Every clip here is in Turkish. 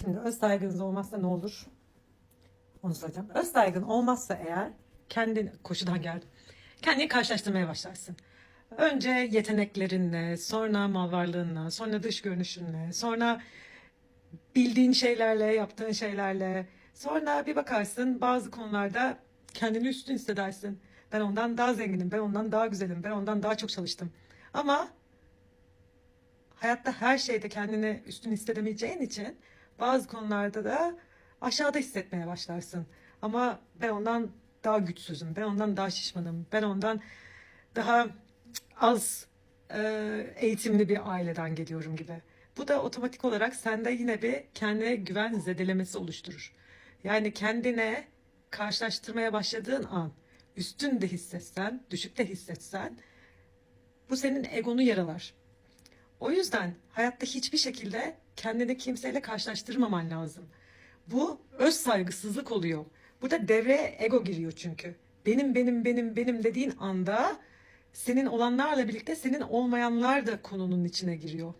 Şimdi öz saygınız olmazsa ne olur? Onu söyleyeceğim. Öz saygın olmazsa eğer kendini koşudan geldim. Kendini karşılaştırmaya başlarsın. Önce yeteneklerinle, sonra mal varlığınla, sonra dış görünüşünle, sonra bildiğin şeylerle, yaptığın şeylerle. Sonra bir bakarsın bazı konularda kendini üstün hissedersin. Ben ondan daha zenginim, ben ondan daha güzelim, ben ondan daha çok çalıştım. Ama hayatta her şeyde kendini üstün hissedemeyeceğin için bazı konularda da aşağıda hissetmeye başlarsın. Ama ben ondan daha güçsüzüm, ben ondan daha şişmanım, ben ondan daha az e, eğitimli bir aileden geliyorum gibi. Bu da otomatik olarak sende yine bir kendine güven zedelemesi oluşturur. Yani kendine karşılaştırmaya başladığın an üstün de hissetsen, düşük de hissetsen bu senin egonu yaralar. O yüzden hayatta hiçbir şekilde kendini kimseyle karşılaştırmaman lazım. Bu öz saygısızlık oluyor. Burada devreye ego giriyor çünkü. Benim benim benim benim dediğin anda senin olanlarla birlikte senin olmayanlar da konunun içine giriyor.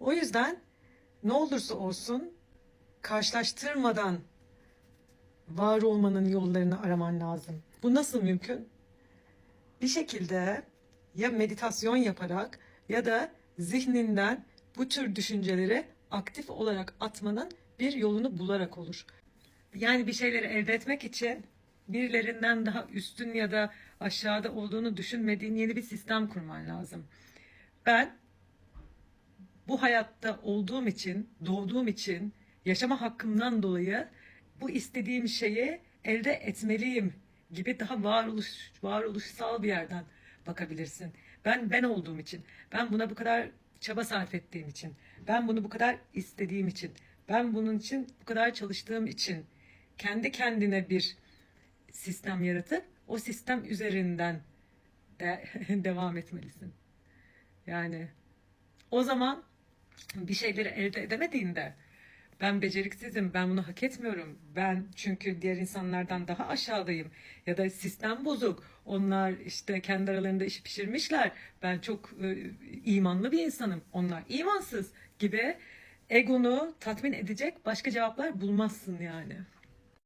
O yüzden ne olursa olsun karşılaştırmadan var olmanın yollarını araman lazım. Bu nasıl mümkün? Bir şekilde ya meditasyon yaparak ya da zihninden bu tür düşünceleri aktif olarak atmanın bir yolunu bularak olur. Yani bir şeyleri elde etmek için birilerinden daha üstün ya da aşağıda olduğunu düşünmediğin yeni bir sistem kurman lazım. Ben bu hayatta olduğum için, doğduğum için, yaşama hakkımdan dolayı bu istediğim şeyi elde etmeliyim gibi daha varoluş, varoluşsal bir yerden bakabilirsin. Ben ben olduğum için, ben buna bu kadar çaba sarf ettiğim için, ben bunu bu kadar istediğim için, ben bunun için bu kadar çalıştığım için kendi kendine bir sistem yaratıp o sistem üzerinden de devam etmelisin. Yani o zaman bir şeyleri elde edemediğinde ben beceriksizim, ben bunu hak etmiyorum. Ben çünkü diğer insanlardan daha aşağıdayım ya da sistem bozuk. Onlar işte kendi aralarında iş pişirmişler. Ben çok e, imanlı bir insanım. Onlar imansız gibi egonu tatmin edecek başka cevaplar bulmazsın yani.